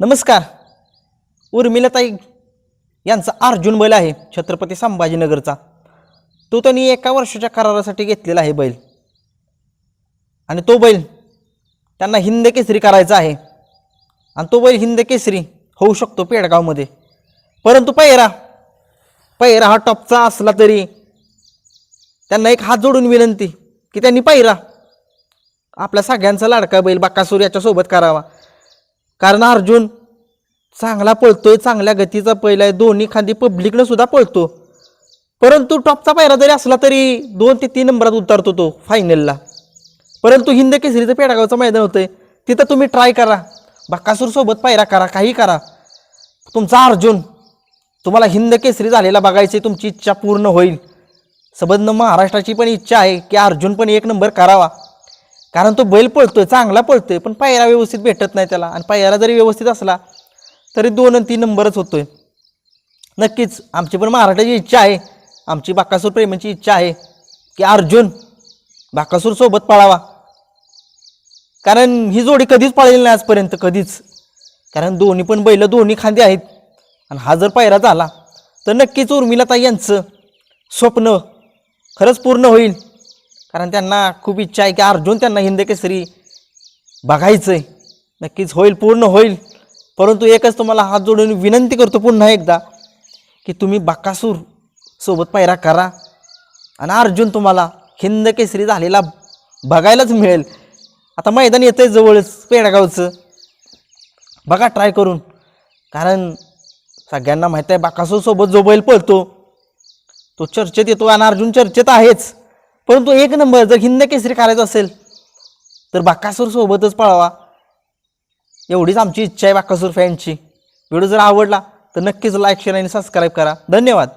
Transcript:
नमस्कार. उर्मिलाताई यांचा अर्जुन बैल आहे छत्रपती संभाजीनगरचा. तो त्यांनी एका वर्षाच्या करारासाठी घेतलेला आहे बैल. आणि तो बैल त्यांना हिंद केसरी करायचा आहे. आणि तो बैल हिंद केसरी होऊ शकतो पेडगावमध्ये. परंतु पैरा पैरा हा टॉपचा असला तरी त्यांना एक हात जोडून विनंती की त्यांनी पैरा आपल्या सगळ्यांचा लाडका बैल बाकासूर याच्यासोबत करावा. कारण अर्जुन चांगला पळतोय चांगल्या गतीचा पहिला आहे. दोन्ही खांदी पब्लिकनं सुद्धा पळतो. परंतु टॉपचा पायरा जरी असला तरी दोन ते तीन नंबरात उतरतो तो फायनलला परंतु हिंद केसरीचं पेडागावचं मैदान होतंय. तिथं तुम्ही ट्राय करा. बाकासूर सोबत पायरा करा काही करा. तुमचा अर्जुन तुम्हाला हिंद केसरी झालेला बघायची तुमची इच्छा पूर्ण होईल. सबंध महाराष्ट्राची पण इच्छा आहे की अर्जुन पण एक नंबर करावा. कारण तो बैल पळतोय चांगला पळतोय पण पायरा व्यवस्थित भेटत नाही त्याला. आणि पायरा जरी व्यवस्थित असला तरी दोन आणि तीन नंबरच होतोय. नक्कीच आमची पण महाराष्ट्राची इच्छा आहे. आमची बाकासूर प्रेमाची इच्छा आहे की अर्जुन बाकासूर सोबत पळावा. कारण ही जोडी कधीच पळलेली नाही आजपर्यंत कधीच. कारण दोन्ही पण बैल दोन्ही खांदे आहेत. आणि हा जर पायरा झाला तर नक्कीच उर्मिलाताई यांचं स्वप्न खरंच पूर्ण होईल. कारण त्यांना खूप इच्छा आहे की अर्जुन त्यांना हिंदकेसरी बघायचं आहे नक्कीच होईल पूर्ण होईल. परंतु एकच तुम्हाला हात जोडून विनंती करतो पुन्हा एकदा की तुम्ही बकासूर सोबत पायरा करा. आणि अर्जुन तुम्हाला हिंद केसरी झालेला बघायलाच मिळेल. आता मैदान येतंय जवळच पेडगावचं. बघा ट्राय करून. कारण सगळ्यांना माहीत आहे बाकासूरसोबत जो बैल पळतो तो चर्चेत येतो आणि अर्जुन चर्चेत आहेच. परंतु एक नंबर जर हिंद केसरी करायचं असेल तर बाकासूर सोबतच पळावा. एवढीच आमची इच्छा आहे बाकासूर फॅनची व्हिडिओ जर आवडला तर नक्कीच लाईक शेअर आणि सबस्क्राईब करा. धन्यवाद.